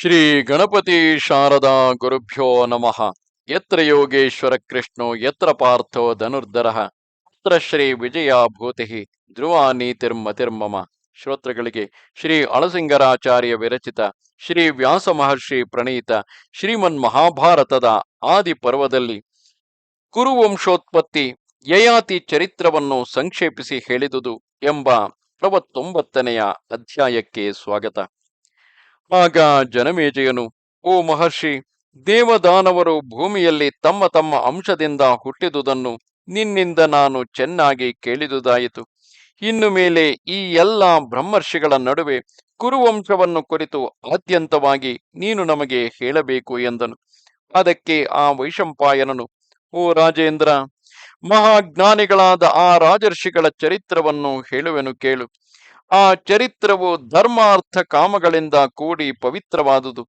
ಶ್ರೀ ಗಣಪತಿ ಶಾರದಾ ಗುರುಭ್ಯೋ ನಮಃ. ಯತ್ರ ಯೋಗೇಶ್ವರ ಕೃಷ್ಣೋ, ಯತ್ರ ಪಾರ್ಥೋ ಧನುರ್ಧರ. ಅತ್ರ ಶ್ರೀ ವಿಜಯ ಭೂತಿ ಧ್ರುವ ನೀತಿರ್ಮತಿರ್ಮಮ ಶ್ರೋತೃಗಳಿಗೆ ಶ್ರೀ ಅಳಸಿಂಗರಾಚಾರ್ಯ ವಿರಚಿತ, ಶ್ರೀ ವ್ಯಾಸ ಮಹರ್ಷಿ ಪ್ರಣೀತ, ಶ್ರೀಮನ್ ಮಹಾಭಾರತದ ಆದಿ ಪರ್ವದಲ್ಲಿ ಕುರುವಂಶೋತ್ಪತ್ತಿ ಯಯಾತಿ ಚರಿತ್ರವನ್ನು ಸಂಕ್ಷೇಪಿಸಿ ಹೇಳಿದುದು ಎಂಬ ಪ್ರವತ್ತೊಂಬತ್ತನೆಯ ಅಧ್ಯಾಯಕ್ಕೆ ಸ್ವಾಗತ. ಆಗ ಜನಮೇಜಯನು, ಓ ಮಹರ್ಷಿ, ದೇವದಾನವರು ಭೂಮಿಯಲ್ಲಿ ತಮ್ಮ ತಮ್ಮ ಅಂಶದಿಂದ ಹುಟ್ಟಿದುದನ್ನು ನಿನ್ನಿಂದ ನಾನು ಚೆನ್ನಾಗಿ ಕೇಳಿದುದಾಯಿತು. ಇನ್ನು ಮೇಲೆ ಈ ಎಲ್ಲ ಬ್ರಹ್ಮರ್ಷಿಗಳ ನಡುವೆ ಕುರುವಂಶವನ್ನು ಕುರಿತು ಆದ್ಯಂತವಾಗಿ ನೀನು ನಮಗೆ ಹೇಳಬೇಕು ಎಂದನು. ಅದಕ್ಕೆ ಆ ವೈಶಂಪಾಯನನು, ಓ ರಾಜೇಂದ್ರ, ಮಹಾಜ್ಞಾನಿಗಳಾದ ಆ ರಾಜರ್ಷಿಗಳ ಚರಿತ್ರವನ್ನು ಹೇಳುವೆನು ಕೇಳು. ಆ ಚರಿತ್ರವು ಧರ್ಮಾರ್ಥ ಕಾಮಗಳಿಂದ ಕೂಡಿ ಪವಿತ್ರವಾದುದು.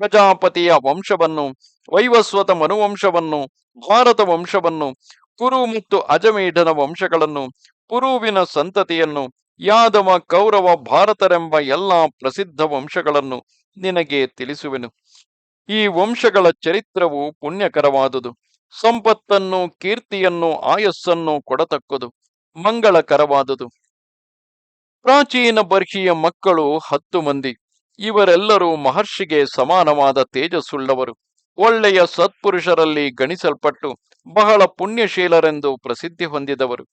ಪ್ರಜಾಪತಿಯ ವಂಶವನ್ನು, ವೈವಸ್ವತ ಮನುವಂಶವನ್ನು, ಭಾರತ ವಂಶವನ್ನು, ಕುರು ಮತ್ತು ಅಜಮೇಢನ ವಂಶಗಳನ್ನು ಪುರುವಿನ ಸಂತತಿಯನ್ನು, ಯಾದವ ಕೌರವ ಭಾರತರೆಂಬ ಎಲ್ಲಾ ಪ್ರಸಿದ್ಧ ವಂಶಗಳನ್ನು ನಿನಗೆ ತಿಳಿಸುವೆನು. ಈ ವಂಶಗಳ ಚರಿತ್ರವು ಪುಣ್ಯಕರವಾದುದು. ಸಂಪತ್ತನ್ನು, ಕೀರ್ತಿಯನ್ನು, ಆಯಸ್ಸನ್ನು ಕೊಡತಕ್ಕದು. ಮಂಗಳಕರವಾದುದು. ಪ್ರಾಚೀನ ಬರ್ಹಿಯ ಮಕ್ಕಳು ಹತ್ತು ಮಂದಿ. ಇವರೆಲ್ಲರೂ ಮಹರ್ಷಿಗೆ ಸಮಾನವಾದ ತೇಜಸ್ಸುಳ್ಳವರು. ಒಳ್ಳೆಯ ಸತ್ಪುರುಷರಲ್ಲಿ ಗಣಿಸಲ್ಪಟ್ಟು ಬಹಳ ಪುಣ್ಯಶೀಲರೆಂದು ಪ್ರಸಿದ್ಧಿ ಹೊಂದಿದವರು.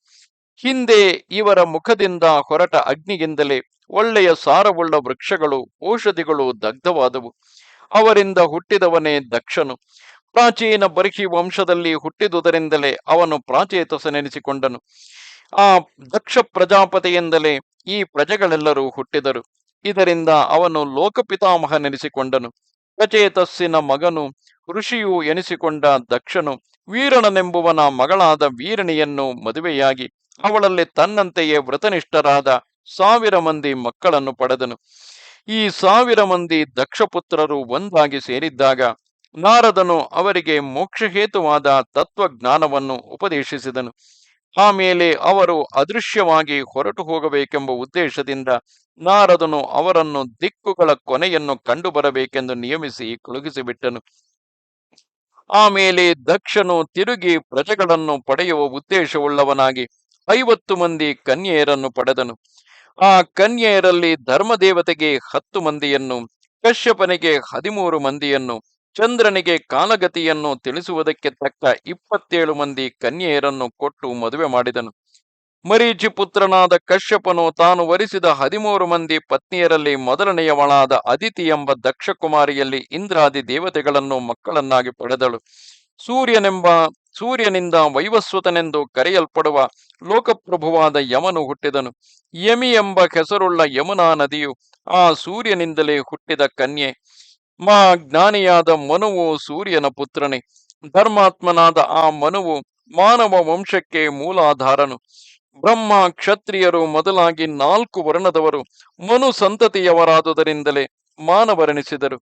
ಹಿಂದೆ ಇವರ ಮುಖದಿಂದ ಹೊರಟ ಅಗ್ನಿಗಿಂದಲೇ ಒಳ್ಳೆಯ ಸಾರವುಳ್ಳ ವೃಕ್ಷಗಳು, ಔಷಧಿಗಳು ದಗ್ಧವಾದವು. ಅವರಿಂದ ಹುಟ್ಟಿದವನೇ ದಕ್ಷನು. ಪ್ರಾಚೀನ ಬರ್ಹಿ ವಂಶದಲ್ಲಿ ಹುಟ್ಟಿದುದರಿಂದಲೇ ಅವನು ಪ್ರಾಚೇತಸನೆನಿಸಿಕೊಂಡನು. ಆ ದಕ್ಷ ಪ್ರಜಾಪತಿಯಿಂದಲೇ ಈ ಪ್ರಜೆಗಳೆಲ್ಲರೂ ಹುಟ್ಟಿದರು. ಇದರಿಂದ ಅವನು ಲೋಕಪಿತಾಮಹನೆನಿಸಿಕೊಂಡನು. ಪ್ರಚೇತಸ್ಸಿನ ಮಗನು ಋಷಿಯು ಎನಿಸಿಕೊಂಡ ದಕ್ಷನು ವೀರಣನೆಂಬುವನ ಮಗಳಾದ ವೀರಣಿಯನ್ನು ಮದುವೆಯಾಗಿ ಅವಳಲ್ಲಿ ತನ್ನಂತೆಯೇ ವ್ರತನಿಷ್ಠರಾದ ಸಾವಿರ ಮಂದಿ ಮಕ್ಕಳನ್ನು ಪಡೆದನು. ಈ ಸಾವಿರ ಮಂದಿ ದಕ್ಷಪುತ್ರರು ಒಂದಾಗಿ ಸೇರಿದ್ದಾಗ ನಾರದನು ಅವರಿಗೆ ಮೋಕ್ಷಹೇತುವಾದ ತತ್ವಜ್ಞಾನವನ್ನು ಉಪದೇಶಿಸಿದನು. ಆಮೇಲೆ ಅವರು ಅದೃಶ್ಯವಾಗಿ ಹೊರಟು ಹೋಗಬೇಕೆಂಬ ಉದ್ದೇಶದಿಂದ ನಾರದನು ಅವರನ್ನು ದಿಕ್ಕುಗಳ ಕೊನೆಯನ್ನು ಕಂಡು ಬರಬೇಕೆಂದು ನಿಯಮಿಸಿ ಕಳುಹಿಸಿಬಿಟ್ಟನು ಆಮೇಲೆ ದಕ್ಷನು ತಿರುಗಿ ಪ್ರಜೆಗಳನ್ನು ಪಡೆಯುವ ಉದ್ದೇಶವುಳ್ಳವನಾಗಿ ಐವತ್ತು ಮಂದಿ ಕನ್ಯೆಯರನ್ನು ಪಡೆದನು. ಆ ಕನ್ಯೆಯರಲ್ಲಿ ಧರ್ಮದೇವತೆಗೆ ಹತ್ತು ಮಂದಿಯನ್ನು, ಕಶ್ಯಪನಿಗೆ ಹದಿಮೂರು ಮಂದಿಯನ್ನು ಚಂದ್ರನಿಗೆ ಕಾಲಗತಿಯನ್ನು ತಿಳಿಸುವುದಕ್ಕೆ ತಕ್ಕ ಇಪ್ಪತ್ತೇಳು ಮಂದಿ ಕನ್ಯೆಯರನ್ನು ಕೊಟ್ಟು ಮದುವೆ ಮಾಡಿದನು. ಮರೀಚಿ ಪುತ್ರನಾದ ಕಶ್ಯಪನು ತಾನು ವರಿಸಿದ ಹದಿಮೂರು ಮಂದಿ ಪತ್ನಿಯರಲ್ಲಿ ಮೊದಲನೆಯವಳಾದ ಅದಿತಿ ಎಂಬ ದಕ್ಷಕುಮಾರಿಯಲ್ಲಿ ಇಂದ್ರಾದಿ ದೇವತೆಗಳನ್ನು ಮಕ್ಕಳನ್ನಾಗಿ ಪಡೆದಳು. ಸೂರ್ಯನೆಂಬ, ಸೂರ್ಯನಿಂದ ವೈವಸ್ವತನೆಂದು ಕರೆಯಲ್ಪಡುವ ಲೋಕಪ್ರಭುವಾದ ಯಮನು ಹುಟ್ಟಿದನು. ಯಮಿ ಎಂಬ ಹೆಸರುಳ್ಳ ಯಮುನಾ ನದಿಯು ಆ ಸೂರ್ಯನಿಂದಲೇ ಹುಟ್ಟಿದ ಕನ್ಯೆ. ಮಹಾಜ್ಞಾನಿಯಾದ ಮನುವು ಸೂರ್ಯನ ಪುತ್ರನೇ. ಧರ್ಮಾತ್ಮನಾದ ಆ ಮನುವು ಮಾನವ ವಂಶಕ್ಕೆ ಮೂಲಾಧಾರನು. ಬ್ರಹ್ಮ ಕ್ಷತ್ರಿಯರು ಮೊದಲಾಗಿ ನಾಲ್ಕು ವರ್ಣದವರು. ಮನು ಸಂತತಿಯವರಾದುದರಿಂದಲೇ ಮಾನವರೆನಿಸಿದರು.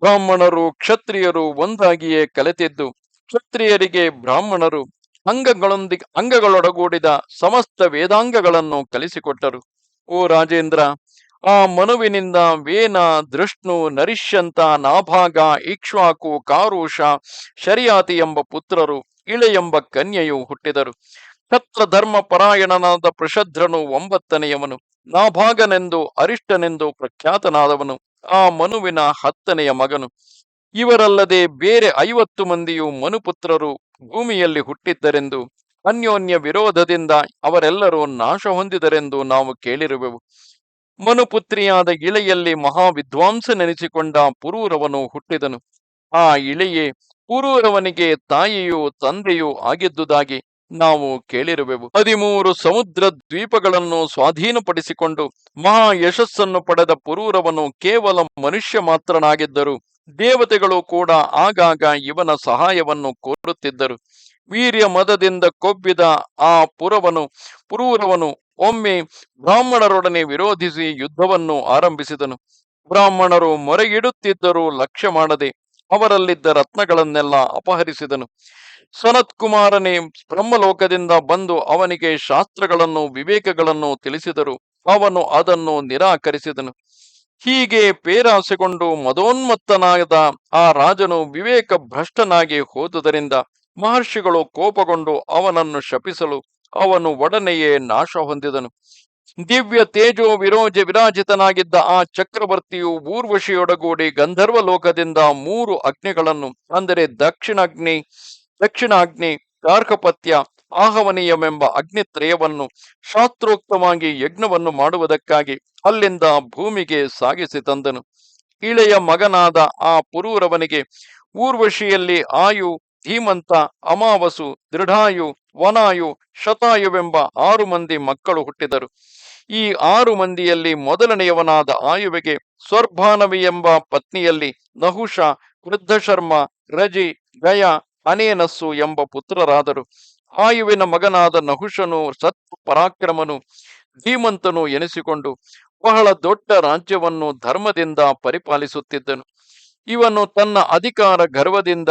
ಬ್ರಾಹ್ಮಣರು ಕ್ಷತ್ರಿಯರು ಒಂದಾಗಿಯೇ ಕಲೆತಿದ್ದು. ಕ್ಷತ್ರಿಯರಿಗೆ ಬ್ರಾಹ್ಮಣರು ಅಂಗಗಳೊಂದಿಗೆ ಅಂಗಗಳೊಡಗೂಡಿದ ಸಮಸ್ತ ವೇದಾಂಗಗಳನ್ನು ಕಲಿಸಿಕೊಟ್ಟರು. ಓ ರಾಜೇಂದ್ರ ಆ ಮನುವಿನಿಂದ ವೇನ ದೃಷ್ಣು, ನರಿಷ್ಯಂತ, ನಾಭಾಗ ಇಕ್ಷ್ವಾಕು ಕಾರುಷ, ಶರಿಯಾತಿ ಎಂಬ ಪುತ್ರರು, ಇಳೆ ಎಂಬ ಕನ್ಯೆಯು ಹುಟ್ಟಿದರು. ತತ್ರ ಧರ್ಮ ಪರಾಯಣನಾದ ಪ್ರಷಧ್ರನು ಒಂಬತ್ತನೆಯವನು. ನಾಭಾಗನೆಂದು, ಅರಿಷ್ಟನೆಂದು ಪ್ರಖ್ಯಾತನಾದವನು. ಆ ಮನುವಿನ ಹತ್ತನೆಯ ಮಗನು. ಇವರಲ್ಲದೆ ಬೇರೆ ಐವತ್ತು ಮಂದಿಯು ಮನುಪುತ್ರರು ಭೂಮಿಯಲ್ಲಿ ಹುಟ್ಟಿದ್ದರೆಂದು, ಅನ್ಯೋನ್ಯ ವಿರೋಧದಿಂದ ಅವರೆಲ್ಲರೂ ನಾಶ ಹೊಂದಿದರೆಂದು ನಾವು ಕೇಳಿರುವೆವು. ಮನುಪುತ್ರಿಯಾದ ಇಳೆಯಲ್ಲಿ ಮಹಾವಿದ್ವಾಂಸನೆನಿಸಿಕೊಂಡ ಪುರೂರವನು ಹುಟ್ಟಿದನು. ಆ ಇಳೆಯೇ ಪುರೂರವನಿಗೆ ತಾಯಿಯೂ ತಂದೆಯೂ ಆಗಿದ್ದುದಾಗಿ ನಾವು ಕೇಳಿರುವೆವು. ಹದಿಮೂರು ಸಮುದ್ರ ದ್ವೀಪಗಳನ್ನು ಸ್ವಾಧೀನಪಡಿಸಿಕೊಂಡು ಮಹಾ ಯಶಸ್ಸನ್ನು ಪಡೆದ ಪುರೂರವನು ಕೇವಲ ಮನುಷ್ಯ ಮಾತ್ರನಾಗಿದ್ದರು ದೇವತೆಗಳು ಕೂಡ ಆಗಾಗ ಇವನ ಸಹಾಯವನ್ನು ಕೋರುತ್ತಿದ್ದರು. ವೀರ್ಯ ಮದದಿಂದ ಕೊಬ್ಬಿದ ಆ ಪುರವನು, ಪುರೂರವನು ಒಮ್ಮೆ ಬ್ರಾಹ್ಮಣರೊಡನೆ ವಿರೋಧಿಸಿ ಯುದ್ಧವನ್ನು ಆರಂಭಿಸಿದನು. ಬ್ರಾಹ್ಮಣರು ಮೊರೆಗಿಡುತ್ತಿದ್ದರೂ ಲಕ್ಷ್ಯ ಮಾಡದೆ ಅವರಲ್ಲಿದ್ದ ರತ್ನಗಳನ್ನೆಲ್ಲ ಅಪಹರಿಸಿದನು. ಸನತ್ ಕುಮಾರನೇ ಬ್ರಹ್ಮಲೋಕದಿಂದ ಬಂದು ಅವನಿಗೆ ಶಾಸ್ತ್ರಗಳನ್ನು, ವಿವೇಕಗಳನ್ನು ತಿಳಿಸಿದರು. ಅವನು ಅದನ್ನು ನಿರಾಕರಿಸಿದನು. ಹೀಗೆ ಪೇರಾಸೆಗೊಂಡು ಮದೋನ್ಮತ್ತನಾದ ಆ ರಾಜನು ವಿವೇಕ ಭ್ರಷ್ಟನಾಗಿ ಹೋದುದರಿಂದ ಮಹರ್ಷಿಗಳು ಕೋಪಗೊಂಡು ಅವನನ್ನು ಶಪಿಸಲು ಅವನು ಒಡನೆಯೇ ನಾಶ ಹೊಂದಿದನು. ದಿವ್ಯ ತೇಜೋ ವಿರೋಜ ವಿರಾಜಿತನಾಗಿದ್ದ ಆ ಚಕ್ರವರ್ತಿಯು ಊರ್ವಶಿಯೊಡಗೂಡಿ ಗಂಧರ್ವ ಲೋಕದಿಂದ ಮೂರು ಅಗ್ನಿಗಳನ್ನು, ಅಂದರೆ ದಕ್ಷಿಣಾಗ್ನಿ ದಕ್ಷಿಣಾಗ್ನಿ ಕಾರ್ಕಪತ್ಯ ಆಹವನೀಯವೆಂಬ ಅಗ್ನಿತ್ರಯವನ್ನು ಶಾಸ್ತ್ರೋಕ್ತವಾಗಿ ಯಜ್ಞವನ್ನು ಮಾಡುವುದಕ್ಕಾಗಿ ಅಲ್ಲಿಂದ ಭೂಮಿಗೆ ಸಾಗಿಸಿ ತಂದನು. ಇಳೆಯ ಮಗನಾದ ಆ ಪುರೂರವನಿಗೆ ಊರ್ವಶಿಯಲ್ಲಿ ಆಯು ಧೀಮಂತ ಅಮಾವಸು ದೃಢಾಯು, ವನಾಯು, ಶತಾಯುವೆಂಬ ಆರು ಮಂದಿ ಮಕ್ಕಳು ಹುಟ್ಟಿದರು. ಈ ಆರು ಮಂದಿಯಲ್ಲಿ ಮೊದಲನೆಯವನಾದ ಆಯುವಿಗೆ ಸ್ವರ್ಭಾನವಿ ಎಂಬ ಪತ್ನಿಯಲ್ಲಿ ನಹುಷ, ವೃದ್ಧಶರ್ಮ, ರಜಿ, ಗಯ, ಅನೇನಸ್ಸು ಎಂಬ ಪುತ್ರರಾದರು. ಆಯುವಿನ ಮಗನಾದ ನಹುಷನು ಸತ್ ಪರಾಕ್ರಮನು, ಧೀಮಂತನು ಎನಿಸಿಕೊಂಡು ಬಹಳ ದೊಡ್ಡ ರಾಜ್ಯವನ್ನು ಧರ್ಮದಿಂದ ಪರಿಪಾಲಿಸುತ್ತಿದ್ದನು. ಇವನು ತನ್ನ ಅಧಿಕಾರ ಗರ್ವದಿಂದ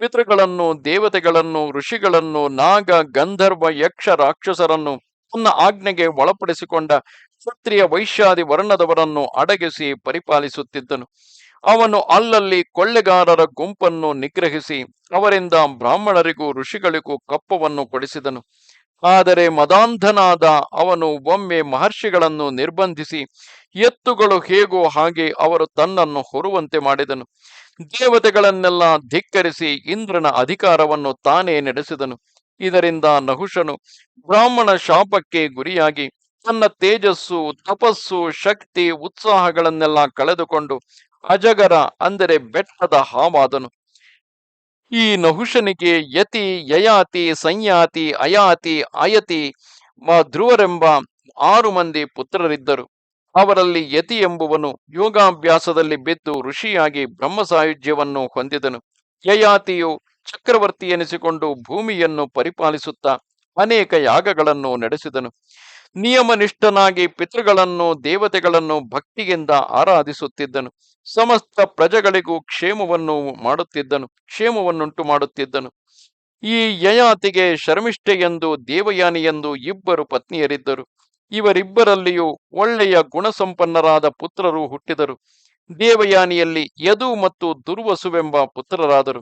ಪಿತೃಗಳನ್ನು ದೇವತೆಗಳನ್ನು, ಋಷಿಗಳನ್ನು, ನಾಗ, ಗಂಧರ್ವ, ಯಕ್ಷ ರಾಕ್ಷಸರನ್ನು ತನ್ನ ಆಜ್ಞೆಗೆ ಒಳಪಡಿಸಿಕೊಂಡ ಕ್ಷತ್ರಿಯ ವೈಶ್ಯಾದಿ ವರ್ಣದವರನ್ನು ಅಡಗಿಸಿ ಪರಿಪಾಲಿಸುತ್ತಿದ್ದನು. ಅವನು ಅಲ್ಲಲ್ಲಿ ಕೊಳ್ಳೆಗಾರರ ಗುಂಪನ್ನು ನಿಗ್ರಹಿಸಿ ಅವರಿಂದ ಬ್ರಾಹ್ಮಣರಿಗೂ ಋಷಿಗಳಿಗೂ ಕಪ್ಪವನ್ನು ಕೊಡಿಸಿದನು. ಆದರೆ ಮದಾಂಧನಾದ ಅವನು ಒಮ್ಮೆ ಮಹರ್ಷಿಗಳನ್ನು ನಿರ್ಬಂಧಿಸಿ ಎತ್ತುಗಳು ಹೇಗೋ ಹಾಗೆ ಅವರು ತನ್ನನ್ನು ಹೊರುವಂತೆ ಮಾಡಿದನು. ದೇವತೆಗಳನ್ನೆಲ್ಲ ಧಿಕ್ಕರಿಸಿ ಇಂದ್ರನ ಅಧಿಕಾರವನ್ನು ತಾನೇ ನಡೆಸಿದನು. ಇದರಿಂದ ನಹುಷನು ಬ್ರಾಹ್ಮಣ ಶಾಪಕ್ಕೆ ಗುರಿಯಾಗಿ ತನ್ನ ತೇಜಸ್ಸು, ತಪಸ್ಸು, ಶಕ್ತಿ, ಉತ್ಸಾಹಗಳನ್ನೆಲ್ಲ ಕಳೆದುಕೊಂಡು ಅಜಗರ ಅಂದರೆ ಬೆಟ್ಟದ ಹಾವಾದನು. ಈ ನಹುಷನಿಗೆ ಯತಿ, ಯಯಾತಿ, ಸಂಯಾತಿ, ಅಯಾತಿ ಅಯತಿ ಧ್ರುವರೆಂಬ ಆರು ಮಂದಿ ಪುತ್ರರಿದ್ದರು. ಅವರಲ್ಲಿ ಯತಿ ಎಂಬುವನು ಯೋಗಾಭ್ಯಾಸದಲ್ಲಿ ಬಿದ್ದು ಋಷಿಯಾಗಿ ಬ್ರಹ್ಮಸಾಯುಜ್ಯವನ್ನು ಹೊಂದಿದನು. ಯಯಾತಿಯು ಚಕ್ರವರ್ತಿ ಎನಿಸಿಕೊಂಡು ಭೂಮಿಯನ್ನು ಪರಿಪಾಲಿಸುತ್ತಾ ಅನೇಕ ಯಾಗಗಳನ್ನು ನಡೆಸಿದನು. ನಿಯಮನಿಷ್ಠನಾಗಿ ಪಿತೃಗಳನ್ನು, ದೇವತೆಗಳನ್ನು ಭಕ್ತಿಯಿಂದ ಆರಾಧಿಸುತ್ತಿದ್ದನು. ಸಮಸ್ತ ಪ್ರಜೆಗಳಿಗೂ ಕ್ಷೇಮವನ್ನು ಮಾಡುತ್ತಿದ್ದನು, ಕ್ಷೇಮವನ್ನುಂಟು ಮಾಡುತ್ತಿದ್ದನು. ಈ ಯಯಾತಿಗೆ ಶರ್ಮಿಷ್ಠೆ ಎಂದು ದೇವಯಾನಿ ಎಂದು ಇಬ್ಬರು ಪತ್ನಿಯರಿದ್ದರು. ಇವರಿಬ್ಬರಲ್ಲಿಯೂ ಒಳ್ಳೆಯ ಗುಣಸಂಪನ್ನರಾದ ಪುತ್ರರು ಹುಟ್ಟಿದರು. ದೇವಯಾನಿಯಲ್ಲಿ ಯದು ಮತ್ತು ದುರ್ವಸುವೆಂಬ ಪುತ್ರರಾದರು.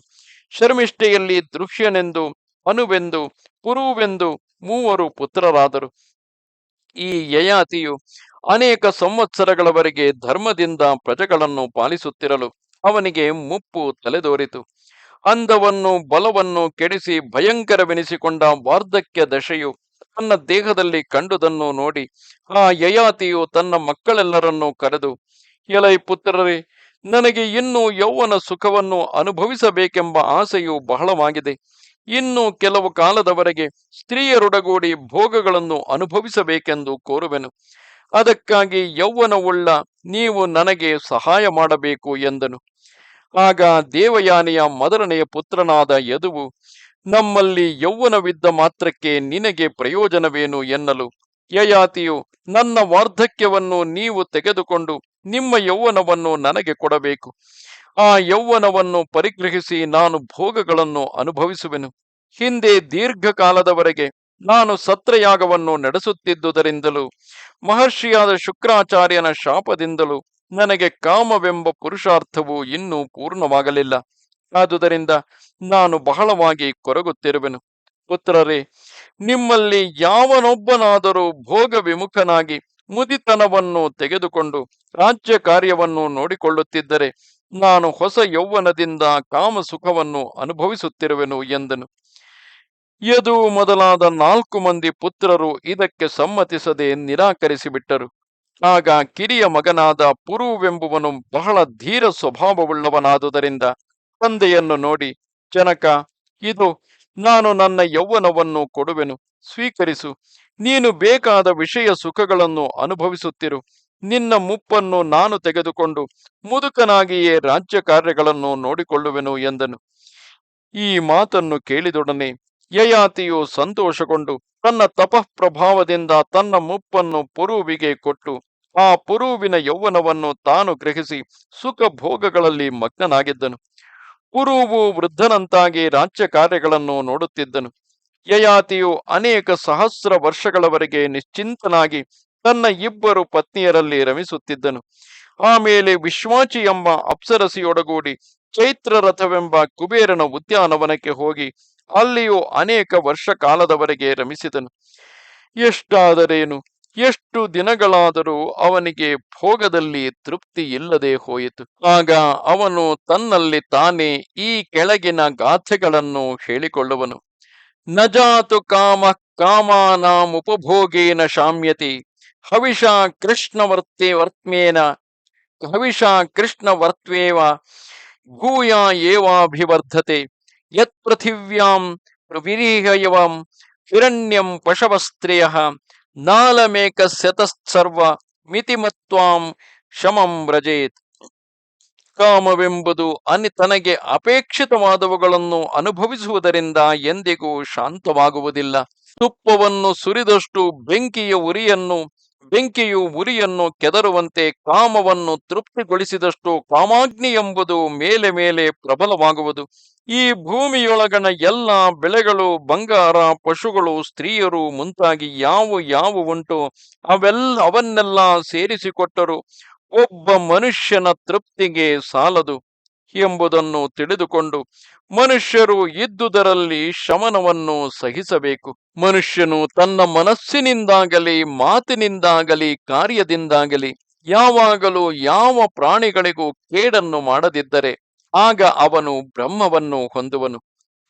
ಶರ್ಮಿಷ್ಠೆಯಲ್ಲಿ ದೃಶ್ಯನೆಂದು, ಅನುವೆಂದು, ಪುರುವೆಂದು ಮೂವರು ಪುತ್ರರಾದರು. ಈ ಯಯಾತಿಯು ಅನೇಕ ಸಂವತ್ಸರಗಳವರೆಗೆ ಧರ್ಮದಿಂದ ಪ್ರಜೆಗಳನ್ನು ಪಾಲಿಸುತ್ತಿರಲು ಅವನಿಗೆ ಮುಪ್ಪು ತಲೆದೋರಿತು. ಅಂದವನ್ನು, ಬಲವನ್ನು ಕೆಡಿಸಿ ಭಯಂಕರವೆನಿಸಿಕೊಂಡ ವಾರ್ಧಕ್ಯ ದಶೆಯು ತನ್ನ ದೇಹದಲ್ಲಿ ಕಂಡುದನ್ನು ನೋಡಿ ಆ ಯಯಾತಿಯು ತನ್ನ ಮಕ್ಕಳೆಲ್ಲರನ್ನೂ ಕರೆದು, ಎಲೈ ಪುತ್ರರೇ, ನನಗೆ ಇನ್ನೂ ಯೌವನ ಸುಖವನ್ನು ಅನುಭವಿಸಬೇಕೆಂಬ ಆಸೆಯು ಬಹಳವಾಗಿದೆ. ಇನ್ನು ಕೆಲವು ಕಾಲದವರೆಗೆ ಸ್ತ್ರೀಯರೊಡಗೂಡಿ ಭೋಗಗಳನ್ನು ಅನುಭವಿಸಬೇಕೆಂದು ಕೋರುವೆನು. ಅದಕ್ಕಾಗಿ ಯೌವನವುಳ್ಳ ನೀವು ನನಗೆ ಸಹಾಯ ಮಾಡಬೇಕು ಎಂದನು. ಆಗ ದೇವಯಾನಿಯ ಮೊದಲನೆಯ ಪುತ್ರನಾದ ಯದುವು ನಮ್ಮಲ್ಲಿ ಯೌವನವಿದ್ದ ಮಾತ್ರಕ್ಕೆ ನಿನಗೆ ಪ್ರಯೋಜನವೇನು ಎನ್ನಲು? ಯಯಾತಿಯು, ನನ್ನ ವಾರ್ಧಕ್ಯವನ್ನು ನೀವು ತೆಗೆದುಕೊಂಡು ನಿಮ್ಮ ಯೌವನವನ್ನು ನನಗೆ ಕೊಡಬೇಕು. ಆ ಯೌವನವನ್ನು ಪರಿಗ್ರಹಿಸಿ ನಾನು ಭೋಗಗಳನ್ನು ಅನುಭವಿಸುವೆನು. ಹಿಂದೆ ದೀರ್ಘಕಾಲದವರೆಗೆ ನಾನು ಸತ್ರಯಾಗವನ್ನು ನಡೆಸುತ್ತಿದ್ದುದರಿಂದಲೂ, ಮಹರ್ಷಿಯಾದ ಶುಕ್ರಾಚಾರ್ಯನ ಶಾಪದಿಂದಲೂ ನನಗೆ ಕಾಮವೆಂಬ ಪುರುಷಾರ್ಥವು ಇನ್ನೂ ಪೂರ್ಣವಾಗಲಿಲ್ಲ. ಆದುದರಿಂದ ನಾನು ಬಹಳವಾಗಿ ಕೊರಗುತ್ತಿರುವೆನು. ಪುತ್ರರೇ, ನಿಮ್ಮಲ್ಲಿ ಯಾವನೊಬ್ಬನಾದರೂ ಭೋಗ ವಿಮುಖನಾಗಿ ಮುದಿತನವನ್ನು ತೆಗೆದುಕೊಂಡು ರಾಜ್ಯ ಕಾರ್ಯವನ್ನು ನೋಡಿಕೊಳ್ಳುತ್ತಿದ್ದರೆ ನಾನು ಹೊಸ ಯೌವನದಿಂದ ಕಾಮ ಸುಖವನ್ನು ಅನುಭವಿಸುತ್ತಿರುವೆನು ಎಂದನು. ಯದು ಮೊದಲಾದ ನಾಲ್ಕು ಮಂದಿ ಪುತ್ರರು ಇದಕ್ಕೆ ಸಮ್ಮತಿಸದೆ ನಿರಾಕರಿಸಿಬಿಟ್ಟರು. ಆಗ ಕಿರಿಯ ಮಗನಾದ ಪುರುವೆಂಬುವನು ಬಹಳ ಧೀರ ಸ್ವಭಾವವುಳ್ಳವನಾದುದರಿಂದ ತಂದೆಯನ್ನು ನೋಡಿ, ಜನಕ, ಇದು ನಾನು ನನ್ನ ಯೌವನವನ್ನು ಕೊಡುವೆನು. ಸ್ವೀಕರಿಸು. ನೀನು ಬೇಕಾದ ವಿಷಯ ಸುಖಗಳನ್ನು ಅನುಭವಿಸುತ್ತಿರು. ನಿನ್ನ ಮುಪ್ಪನ್ನು ನಾನು ತೆಗೆದುಕೊಂಡು ಮುದುಕನಾಗಿಯೇ ರಾಜ್ಯ ಕಾರ್ಯಗಳನ್ನು ನೋಡಿಕೊಳ್ಳುವೆನು ಎಂದನು. ಈ ಮಾತನ್ನು ಕೇಳಿದೊಡನೆ ಯಯಾತಿಯು ಸಂತೋಷಗೊಂಡು ತನ್ನ ತಪಃಪ್ರಭಾವದಿಂದ ತನ್ನ ಮುಪ್ಪನ್ನು ಪುರುವಿಗೆ ಕೊಟ್ಟು, ಆ ಪುರುವಿನ ಯೌವನವನ್ನು ತಾನು ಗ್ರಹಿಸಿ ಸುಖ ಭೋಗಗಳಲ್ಲಿ ಮಗ್ನನಾಗಿದ್ದನು. ಪುರುವು ವೃದ್ಧನಂತಾಗಿ ರಾಜ್ಯ ಕಾರ್ಯಗಳನ್ನು ನೋಡುತ್ತಿದ್ದನು. ಯಯಾತಿಯು ಅನೇಕ ಸಹಸ್ರ ವರ್ಷಗಳವರೆಗೆ ನಿಶ್ಚಿಂತನಾಗಿ ತನ್ನ ಇಬ್ಬರು ಪತ್ನಿಯರಲ್ಲಿ ರಮಿಸುತ್ತಿದ್ದನು. ಆಮೇಲೆ ವಿಶ್ವಾಚಿ ಎಂಬ ಅಪ್ಸರಸಿಯೊಡಗೂಡಿ ಚೈತ್ರ ರಥವೆಂಬ ಕುಬೇರನ ಉದ್ಯಾನವನಕ್ಕೆ ಹೋಗಿ ಅಲ್ಲಿಯೂ ಅನೇಕ ವರ್ಷ ಕಾಲದವರೆಗೆ ರಮಿಸಿದನು. ಎಷ್ಟಾದರೇನು? ಎಷ್ಟು ದಿನಗಳಾದರೂ ಅವನಿಗೆ ಭೋಗದಲ್ಲಿ ತೃಪ್ತಿ ಇಲ್ಲದೆ ಹೋಯಿತು. ಆಗ ಅವನು ತನ್ನಲ್ಲಿ ತಾನೇ ಈ ಕೆಳಗಿನ ಗಾಥೆಗಳನ್ನು ಹೇಳಿಕೊಳ್ಳುವನು. ನಜಾತು ಕಾಮ ಕಾಮಾನಾಮುಪಭೋಗೇನ ಶಾಮ್ಯತಿ. ಹವಿಷ ಕೃಷ್ಣವರ್ತೆ ವರ್ತ್ಮೇನ ಹವಿಷ ಕೃಷ್ಣ ವರ್ತ್ವೇವ ಭೂಯ ಏವಾಭಿವರ್ಧತೆ. ಯತ್ ಪೃಥಿವ್ಯಾಂ ವಿರೀಹಯವಂ. ಹಿರಣ್ಯಂ ಪಶವಸ್ತ್ರಿಯ. ನಾಲಮೇಕಸ್ಯತಃಸರ್ವ ಮಿತಿಮತ್ವಾಂ ಶಮಂ ರಜೇತ್ ಕಾಮವೆಂಬುದು ಅನಿ ತನಗೆ ಅಪೇಕ್ಷಿತವಾದವುಗಳನ್ನು ಅನುಭವಿಸುವುದರಿಂದ ಎಂದಿಗೂ ಶಾಂತವಾಗುವುದಿಲ್ಲ. ತುಪ್ಪವನ್ನು ಸುರಿದಷ್ಟು ಬೆಂಕಿಯ ಉರಿಯನ್ನು ಬೆಂಕಿಯು ಉರಿಯನ್ನು ಕೆದರುವಂತೆ ಕಾಮವನ್ನು ತೃಪ್ತಿಗೊಳಿಸಿದಷ್ಟು ಕಾಮಾಗ್ನಿ ಎಂಬುದು ಮೇಲೆ ಮೇಲೆ ಪ್ರಬಲವಾಗುವುದು. ಈ ಭೂಮಿಯೊಳಗಣ ಎಲ್ಲ ಬೆಳೆಗಳು, ಬಂಗಾರ, ಪಶುಗಳು, ಸ್ತ್ರೀಯರು ಮುಂತಾಗಿ ಯಾವ ಯಾವ ಉಂಟು ಅವೆಲ್ಲ ಅವನ್ನೆಲ್ಲ ಸೇರಿಸಿಕೊಟ್ಟರು. ಒಬ್ಬ ಮನುಷ್ಯನ ತೃಪ್ತಿಗೆ ಸಾಲದು. ಎಂಬುದನ್ನು ತಿಳಿದುಕೊಂಡು ಮನುಷ್ಯರು ಇದ್ದುದರಲ್ಲಿ ಶಮನವನ್ನು ಸಹಿಸಬೇಕು. ಮನುಷ್ಯನು ತನ್ನ ಮನಸ್ಸಿನಿಂದಾಗಲಿ, ಮಾತಿನಿಂದಾಗಲಿ, ಕಾರ್ಯದಿಂದಾಗಲಿ ಯಾವಾಗಲೂ ಯಾವ ಪ್ರಾಣಿಗಳಿಗೂ ಕೇಡನ್ನು ಮಾಡದಿದ್ದರೆ ಆಗ ಅವನು ಬ್ರಹ್ಮವನ್ನು ಹೊಂದುವನು.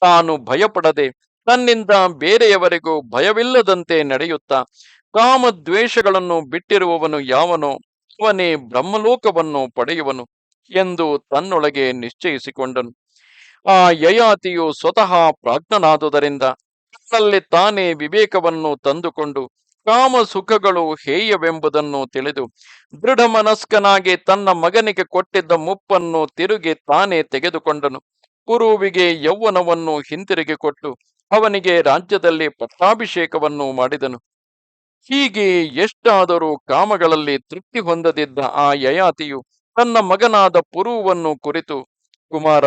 ತಾನು ಭಯಪಡದೆ ತನ್ನಿಂದ ಬೇರೆಯವರಿಗೂ ಭಯವಿಲ್ಲದಂತೆ ನಡೆಯುತ್ತಾ ಕಾಮದ್ವೇಷಗಳನ್ನು ಬಿಟ್ಟಿರುವವನು ಯಾವನೋ ಅವನೇ ಬ್ರಹ್ಮಲೋಕವನ್ನು ಪಡೆಯುವನು. ಎಂದು ತನ್ನೊಳಗೆ ನಿಶ್ಚಯಿಸಿಕೊಂಡನು. ಆ ಯಯಾತಿಯು ಸ್ವತಃ ಪ್ರಾಜ್ಞನಾದುದರಿಂದ ತನ್ನಲ್ಲಿ ತಾನೇ ವಿವೇಕವನ್ನು ತಂದುಕೊಂಡು ಕಾಮ ಸುಖಗಳು ಹೇಯವೆಂಬುದನ್ನು ತಿಳಿದು ದೃಢ ಮನಸ್ಕನಾಗಿ ತನ್ನ ಮಗನಿಗೆ ಕೊಟ್ಟಿದ್ದ ಮುಪ್ಪನ್ನು ತಿರುಗಿ ತಾನೇ ತೆಗೆದುಕೊಂಡನು. ಕುರುವಿಗೆ ಯೌವನವನ್ನು ಹಿಂತಿರುಗಿ ಕೊಟ್ಟು ಅವನಿಗೆ ರಾಜ್ಯದಲ್ಲಿ ಪಟ್ಟಾಭಿಷೇಕವನ್ನು ಮಾಡಿದನು. ಹೀಗೆ ಎಷ್ಟಾದರೂ ಕಾಮಗಳಲ್ಲಿ ತೃಪ್ತಿ ಹೊಂದದಿದ್ದ ಆ ಯಯಾತಿಯು ತನ್ನ ಮಗನಾದ ಪುರುವನ್ನು ಕುರಿತು, ಕುಮಾರ,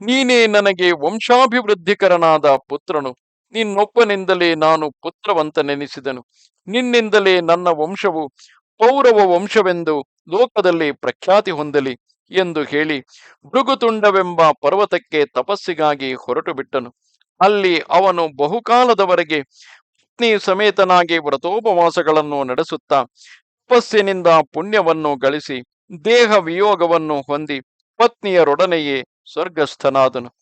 ನೀನೇ ನನಗೆ ವಂಶಾಭಿವೃದ್ಧಿಕರನಾದ ಪುತ್ರನು. ನಿನ್ನೊಬ್ಬನಿಂದಲೇ ನಾನು ಪುತ್ರವಂತನೆನಿಸಿದನು. ನಿನ್ನಿಂದಲೇ ನನ್ನ ವಂಶವು ಪೌರವ ವಂಶವೆಂದು ಲೋಕದಲ್ಲಿ ಪ್ರಖ್ಯಾತಿ ಹೊಂದಲಿ ಎಂದು ಹೇಳಿ, ಭೃಗುತುಂಡವೆಂಬ ಪರ್ವತಕ್ಕೆ ತಪಸ್ಸಿಗಾಗಿ ಹೊರಟು ಬಿಟ್ಟನು ಅಲ್ಲಿ ಅವನು ಬಹುಕಾಲದವರೆಗೆ ಪತ್ನಿ ಸಮೇತನಾಗಿ ವ್ರತೋಪವಾಸಗಳನ್ನು ನಡೆಸುತ್ತಾ, ತಪಸ್ಸಿನಿಂದ ಪುಣ್ಯವನ್ನು ಗಳಿಸಿ ದೇಹ ವಿಯೋಗವನ್ನು ಹೊಂದಿ ಪತ್ನಿಯರೊಡನೆಯೇ ಸ್ವರ್ಗಸ್ಥನಾದನು.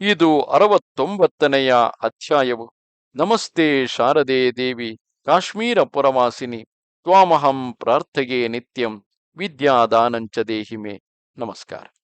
ಇದು ಅರವತ್ತೊಂಬತ್ತನೆಯ ಅಧ್ಯಾಯವು. ನಮಸ್ತೆ ಶಾರದೆ ದೇವಿ, ಕಾಶ್ಮೀರ ಪುರವಾಸಿನಿ, ತ್ವಾಮಹಂ ಪ್ರಾರ್ಥಗೆ ನಿತ್ಯಂ, ವಿದ್ಯಾದಾನಂಚ ದೇಹಿಮೆ. ನಮಸ್ಕಾರ.